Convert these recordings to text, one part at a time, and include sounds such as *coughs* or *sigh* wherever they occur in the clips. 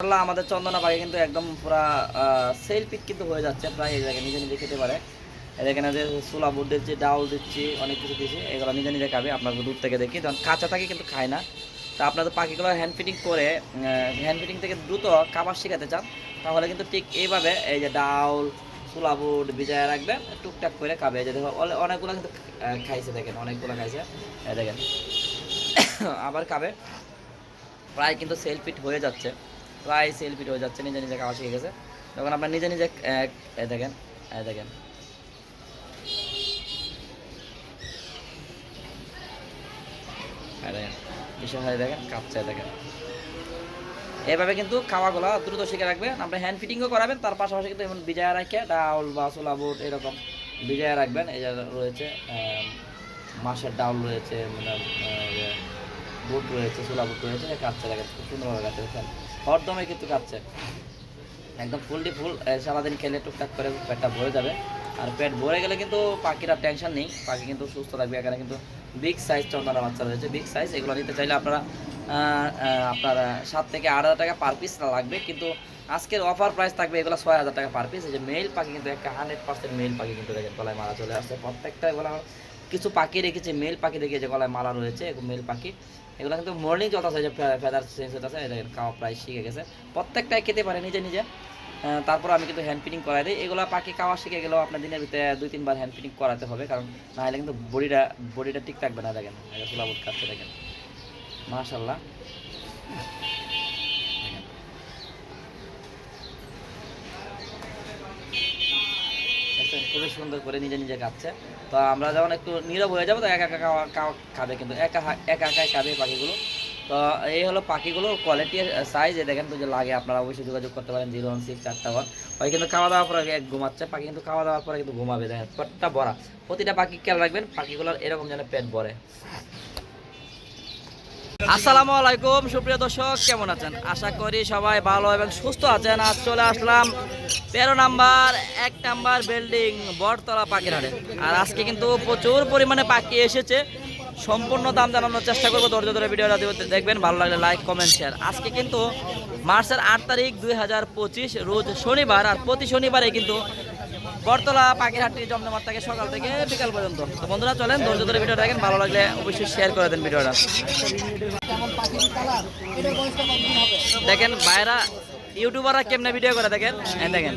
আমাদের চন্দনা পাখি কিন্তু একদম পুরা সেল পিক কিন্তু হয়ে যাচ্ছে প্রায় এই জায়গায়, নিজে নিজে খেতে পারে। এখানে যে সোলা বুট দিচ্ছি ডাউল দিচ্ছি, অনেক কিছু দিচ্ছি, এগুলো নিজে নিজে খাবে আপনাকে দূর থেকে দেখি। যখন কাঁচা থাকে কিন্তু খায় না। তা আপনাদের পাখিগুলো হ্যান্ড ফিটিং করে হ্যান্ড ফিটিং থেকে দ্রুত খাবার শেখাতে চান, তাহলে কিন্তু ঠিক এইভাবে এই যে ডাউল সোলা বুট ভিজায় রাখবেন টুকটাক করে খাবে। যে দেখো অনেকগুলো কিন্তু খাইছে দেখেন, অনেকগুলো খাইছে। দেখেন, *coughs* আবার খাবে। প্রায় কিন্তু সেল ফিট হয়ে যাচ্ছে। প্রায় সেল ফিট হয়ে যাচ্ছে, নিজে নিজে খাওয়া শিখে গেছে। তখন আপনার নিজে নিজে দেখেন দেখেন। দেখেন দেখেন এভাবে কিন্তু খাওয়াগুলো দ্রুত শিখে রাখবেন। আপনি হ্যান্ড ফিটিংও করাবেন, তার পাশাপাশি কিন্তু এমন বিজয়া রাখে ডাউল বা সোলা বুট এরকম বিজয়া রাখবেন। এই রয়েছে মাছের ডাউল রয়েছে মানে বুট রয়েছে সোলা বুট রয়েছে কাটছে দেখেন, খুব সুন্দরভাবে দেখেন। হরদমে কিন্তু কাটছে একদম ফুললি ফুল সারাদিন খেলে টুকটাক করে পেটটা ভরে যাবে। আর পেট ভরে গেলে কিন্তু পাখিরা টেনশন নেই। পাখি কিন্তু সুস্থ থাকবে, এখানে কিন্তু বিগ সাইজ চন্দনা বাচ্চা রয়েছে। বিগ সাইজ এগুলো নিতে চাইলে আপনারা আপনার সাত থেকে আট হাজার টাকা পার পিস লাগবে। কিন্তু আজকের অফার প্রাইস থাকবে এগুলো ছয় হাজার টাকা পার পিস এই যে মেল পাখি কিন্তু একটা হান্ড্রেড পার্সেন্ট মেল পাখি কিন্তু দেখেন, গলায় মারা চলে আসছে। প্রত্যেকটা এগুলো কিছু পাখি রেখেছে, মেল পাখি যে গলায় মালা রয়েছে মেল পাখি। এগুলো কিন্তু মর্নিং যত আছে যে ফেদার চেঞ্জ হতে আছে খাওয়া প্রায় শিখে গেছে। প্রত্যেকটাই খেতে পারে নিজে নিজে। তারপর আমি কিন্তু হ্যান্ড ফিটিং করাই দিই। এগুলো পাখি খাওয়া শিখে গেলেও আপনার দিনের ভিতরে দুই, তিনবার হ্যান্ড ফিটিং করাতে হবে, কারণ না হলে কিন্তু বডিটা বডিটা ঠিক থাকবে না, দেখেন। সুলাবুট কাটতে দেখেন। মাশাল্লাহ দেখেন। দেখছেন? খুবই সুন্দর করে নিজে নিজে খাচ্ছে তো আমরা যখন একটু নীরব হয়ে যাব, তো একা একা খাবে কিন্তু, একা একা খাবে পাখিগুলো। তো এই হলো পাখিগুলোর কোয়ালিটি সাইজ দেখেন তো যে লাগে, আপনারা অবশ্যই যোগাযোগ করতে পারেন, জিরো ওয়ান সিক্স চারটা ওয়ান। ওই কিন্তু খাওয়া দাওয়ার পরে এক ঘুমাচ্ছে, পাখি কিন্তু খাওয়া দাওয়ার পরে কিন্তু ঘুমাবে, দেখেন, পেটটা ভরা। প্রতিটা পাখি খেয়াল রাখবেন, পাখিগুলোর এরকম যেন পেট ভরে। আসসালামু আলাইকুম, সুপ্রিয় দর্শক, কেমন আছেন? আশা করি সবাই ভালো এবং সুস্থ আছেন। আজ চলে আসলাম তেরো নাম্বার, এক নাম্বার বিল্ডিং, বটতলা পাখিরহাটে। আর আজকে কিন্তু প্রচুর পরিমাণে পাখি এসেছে। সম্পূর্ণ দাম জানানোর চেষ্টা করব। ধৈর্য ধরে ভিডিওটা দেখবেন। ভালো লাগলে লাইক কমেন্ট শেয়ার আজকে কিন্তু মার্চের আট তারিখ দুই হাজার পঁচিশ, রোজ শনিবার। আর প্রতি শনিবারে কিন্তু বটতলা, পাখিরহাটটি, জমজমাট থাকে সকাল থেকে বিকাল পর্যন্ত। তো বন্ধুরা, চলেন, ধৈর্য ধরে ভিডিও দেখেন, ভালো লাগলে অবশ্যই শেয়ার করে দেন ভিডিওটা। দেখেন, ভাইরা, ইউটিউবাররা কেমনে ভিডিও করে, দেখেন, এই দেখেন।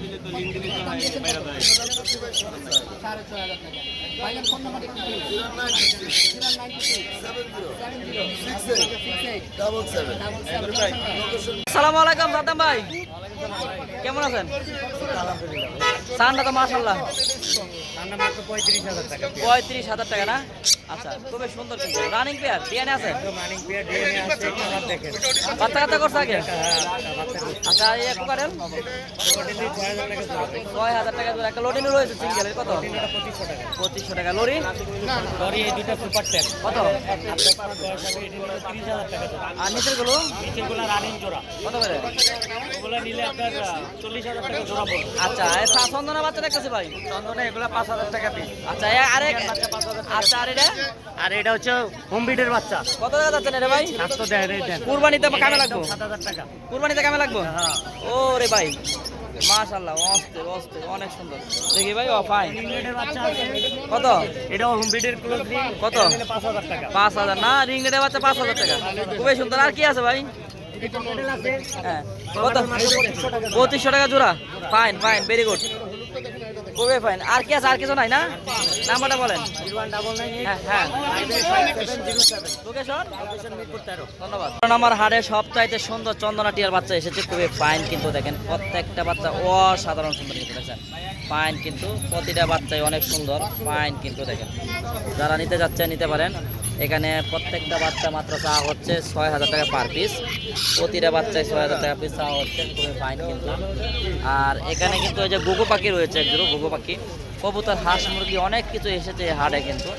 আসসালামু আলাইকুম ভাই। কেমন আছেন? সানটা তো মাশাল্লাহ পঁয়ত্রিশ হাজার টাকা না? আচ্ছা খুবই সুন্দর কিন্তু। রানিং পেয়ার ডিএনএ আছে? বাচ্চা কাচ্চা করছে আগে? আচ্ছা এই একটু ছয় হাজার টাকা জোড়া একটা লোডিং রয়েছে সিঙ্গেলের কত? পঁচিশশো টাকা। লরি? কত? আর নিচেরগুলো কত করে? আচ্ছা এই সা- চন্দনা বাচ্চা দেখতেছি ভাই। আচ্ছা এ আরেক আচ্ছা আর এটা? আর এটা হচ্ছে হোম বিডের বাচ্চা। কত টাকা যাচ্ছেন এটা ভাই? স্বাস্থ্য দেন কুরবানিতে কামে লাগবো? সাত হাজার টাকা। কুরবানিতে কামে লাগবো? হ্যাঁ। ও রে ভাই মাশাল্লাহ অস্থির অস্থির অনেক সুন্দর। দেখি ভাই ও ফাইন ইংল্যান্ডের বাচ্চা আছে। কত? এটাও হোম বিডের ক্লোজ কত? টাকা। না রিং বাচ্চা টাকা। খুবই সুন্দর। আর কি আছে ভাই? এটা হ্যাঁ। কত? টাকা। জোড়া। ফাইন ফাইন ভেরি গুড খুবই ফাইন আর কি আছে, আর কিছু নাই না? নাম্বারটা বলেন। ধন্যবাদ। আমার হাড়ে সবচাইতে সুন্দর চন্দনা টিয়ার বাচ্চা এসেছে, খুবই ফাইন কিন্তু দেখেন, প্রত্যেকটা বাচ্চা অসাধারণ সুন্দর কিন্তু দেখেন। ফাইন কিন্তু, প্রতিটা বাচ্চাই অনেক সুন্দর ফাইন কিন্তু দেখেন। যারা নিতে যাচ্ছে, নিতে পারেন। এখানে প্রত্যেকটা বাচ্চা মাত্র চা হচ্ছে ছয় হাজার টাকা পার পিস প্রতিটা বাচ্চায় ছয় হাজার টাকা পিস চা হচ্ছে খুবই ফাইন কিন্তু। আর এখানে কিন্তু ওই যে গুগু পাখি রয়েছে একজোড়ো গুগু পাখি। কবুতর হাঁস মুরগি অনেক কিছু এসেছে হাটে কিন্তু।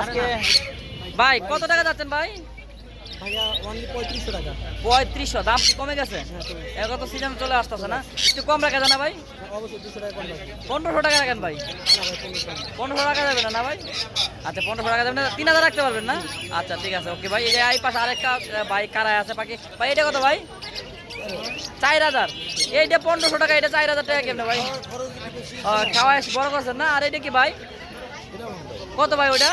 আজকে ভাই কত টাকা যাচ্ছেন ভাই? পঁয়ত্রিশশো দাম কমে গেছে? এখন তো সিজন চলে আসতেছে না। একটু কম রাখা যায় না ভাই? পনেরোশো টাকা রাখেন ভাই। পনেরোশো টাকা যাবে না না ভাই? আচ্ছা পনেরোশো টাকা না তিন হাজার রাখতে পারবেন না? আচ্ছা ঠিক আছে ওকে ভাই এই যে এই পাশে আরেকটা ভাই কারায় আছে? বাকি ভাই এটা কত ভাই? চার হাজার। এইটা পনেরোশো টাকা এটা চার হাজার টাকা কেমনে ভাই? ও, খাওয়াই বড় করছেন না? আর এটা কি ভাই? কত ভাই ওটা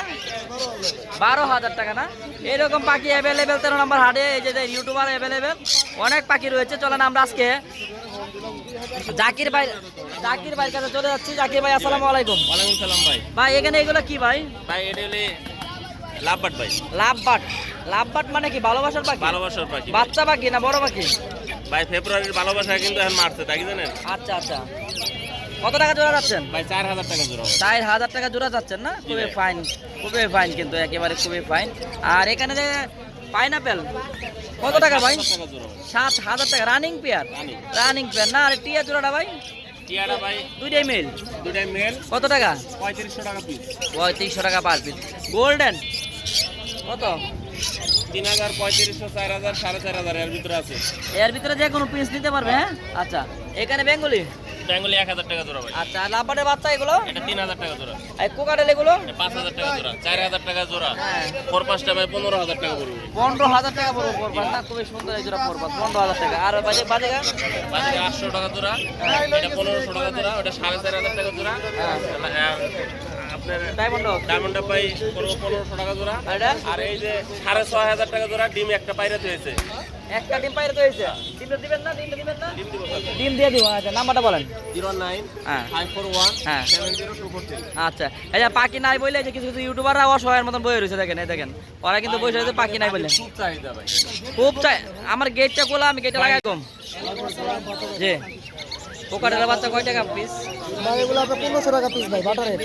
বারো হাজার টাকা না? এরকম পাখি অ্যাভেলেবেল তেরো নম্বর হাটে এই যে ইউটিউবার অ্যাভেলেবেল অনেক পাখি রয়েছে। চলেন আমরা আজকে জাকির ভাই জাকির ভাইয়ের কাছে চলে যাচ্ছি। জাকির ভাই আসসালামু আলাইকুম। ওয়ালাইকুম সালাম ভাই। ভাই এখানে এগুলো কি ভাই? ভাই এটা হলে লাভবাট ভাই। লাভবাট। লাভবাট মানে কি? ভালোবাসার পাখি? ভালোবাসার পাখি। বাচ্চা পাখি না বড় পাখি? ভাই ফেব্রুয়ারির ভালোবাসা কিন্তু এখন মারছে তাই জানেন? আচ্ছা আচ্ছা। কত টাকা জোড়া যাচ্ছেন? ভাই চার হাজার টাকা জোড়া। চার হাজার টাকা জোড়া যাচ্ছেন না? খুবই ফাইন খুবই ফাইন কিন্তু একেবারে খুবই ফাইন আর এখানে যে পাইনাপেল কত টাকা ভাই? সাত হাজার টাকা। রানিং পেয়ার রানিং পেয়ার না? আর টিয়া জোড়াটা ভাই? টিয়ারা ভাই দুইটাই মেল দুইটাই মেল কত টাকা? পঁয়ত্রিশশো টাকা পিস পঁয়ত্রিশশো টাকা পার পিস গোল্ডেন কত? তিন হাজার পঁয়ত্রিশশো চার হাজার সাড়ে চার হাজার এর ভিতরে আছে। এর ভিতরে যে কোনো পিস নিতে পারবে হ্যাঁ? আচ্ছা এখানে বেঙ্গলি? বেঙ্গলি এক হাজার টাকা জোড়া ভাই। আচ্ছা আর লাভবাটের বাচ্চা এগুলো? এটা তিন হাজার টাকা জোড়া। আর কোকাটেল এগুলো? পাঁচ হাজার টাকা জোড়া চার হাজার টাকা জোড়া। হ্যাঁ। ফোর পাঁচটা ভাই পনেরো হাজার টাকা পড়বে। পনেরো হাজার টাকা পড়ব পড়বার না খুবই সুন্দর এই জোড়া পড়বার পনেরো হাজার টাকা। আর বাজে বাজে গা? বাজারে আটশো টাকা জোড়া। এটা পনেরোশো টাকা জোড়া ওটা সাড়ে চার হাজার টাকা জোড়া। ডায়মন্ড ডায়মন্ডটা পাই পনেরো পনেরোশো টাকা জোড়া। আর এই যে সাড়ে ছয় হাজার টাকা জোড়া ডিম একটা পাইরে হয়েছে। একটা ডিম পাইরে তো হয়েছে ডিমটা দিবেন না ডিমটা দিবেন না? ডিম দিয়ে দিব আচ্ছা নাম্বারটা বলেন। Zero nine five four one হ্যাঁ। আচ্ছা পাখি নাই বলে যে কিছু কিছু ইউটিউবাররা অসহায়ের মতন বই রয়েছে দেখেন এই দেখেন। ওরা কিন্তু বসে রয়েছে পাখি নাই বলে খুব চাহিদা ভাই। খুব চাই আমার গেটটা খোলা আমি গেটটা লাগাই কম জি। পোকাটের বাচ্চা কয় টাকা পিস ভাই এগুলো আপনার পনেরোশো টাকা পিস ভাই বাটারের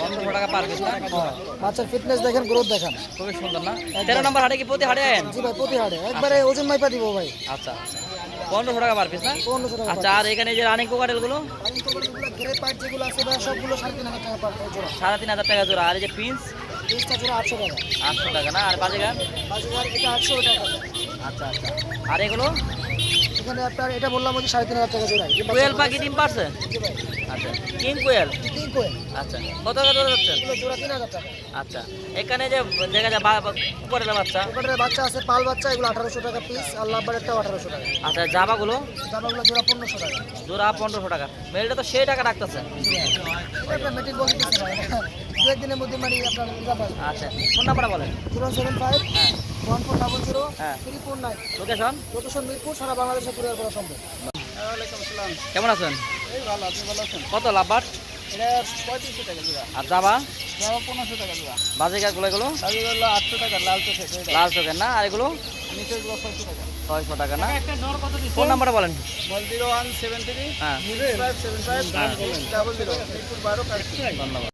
পনেরোশো টাকা পার পিস না? বাচ্চার ফিটনেস দেখেন গ্রোথ দেখেন। খুবই সুন্দর না? তেরো নম্বর হাটে কি প্রতি হাটে আয়েন? জি ভাই প্রতি হাটে। একবারে ওজন মাইপা দিব ভাই। আচ্ছা পনেরোশো টাকা পার পিস না? পনেরোশো টাকা আচ্ছা আর এখানে যে রানিং কোকাটেলগুলো? যেগুলো সবগুলো সাড়ে তিন হাজার টাকা জোড়া। আর এই যে পিন্স জোড়া আটশো টাকা। আটশো টাকা না? আর বাজে গান এটা আটশো টাকা। আচ্ছা আচ্ছা। আর এগুলো? এখানে আপনার এটা বললাম যে সাড়ে তিন হাজার টাকা জোড়া কোয়েল পাখি ডিম পারছে? আচ্ছা কিং কোয়েল? কোয়েল আচ্ছা কত টাকা জোড়া যাচ্ছেন এগুলো জোড়া তিন হাজার টাকা। আচ্ছা এখানে যে দেখা যায় বাচ্চা? বাচ্চা আছে পাল বাচ্চা এগুলো আঠারোশো টাকা পিস আর লাভবারেরটাও আঠারোশো টাকা। আচ্ছা জামাগুলো? জামাগুলো জোড়া পনেরোশো টাকা। জোড়া পনেরোশো টাকা। মেলটা তো সেই টাকা রাখতেছে এটা আপনার মেট্রিক বলে দু একদিনের মধ্যে মানে আপনার আচ্ছা ফোন নাম্বারটা বলেন। জিরো সেভেন ফাইভ হ্যাঁ। ওয়ান ফোর ডাবল জিরো হ্যাঁ। Three four nine. Location location Mirpur সারা বাংলাদেশে কুরিয়ার করা সম্ভব। কেমন আছেন? আপনি আছেন? কত লাভবার টাকা আর পনেরোশো টাকা জোড়া। বাজিকারগুলো এগুলো দাবি করল আটশো টাকা লাল লাল চোখের না? আর এগুলো? নিচেগুলো ছয়শো টাকা। ছয়শো টাকা না? ফোন নাম্বারটা বলেন। One zero one seven three হ্যাঁ। Five seven five double zero বারো ধন্যবাদ।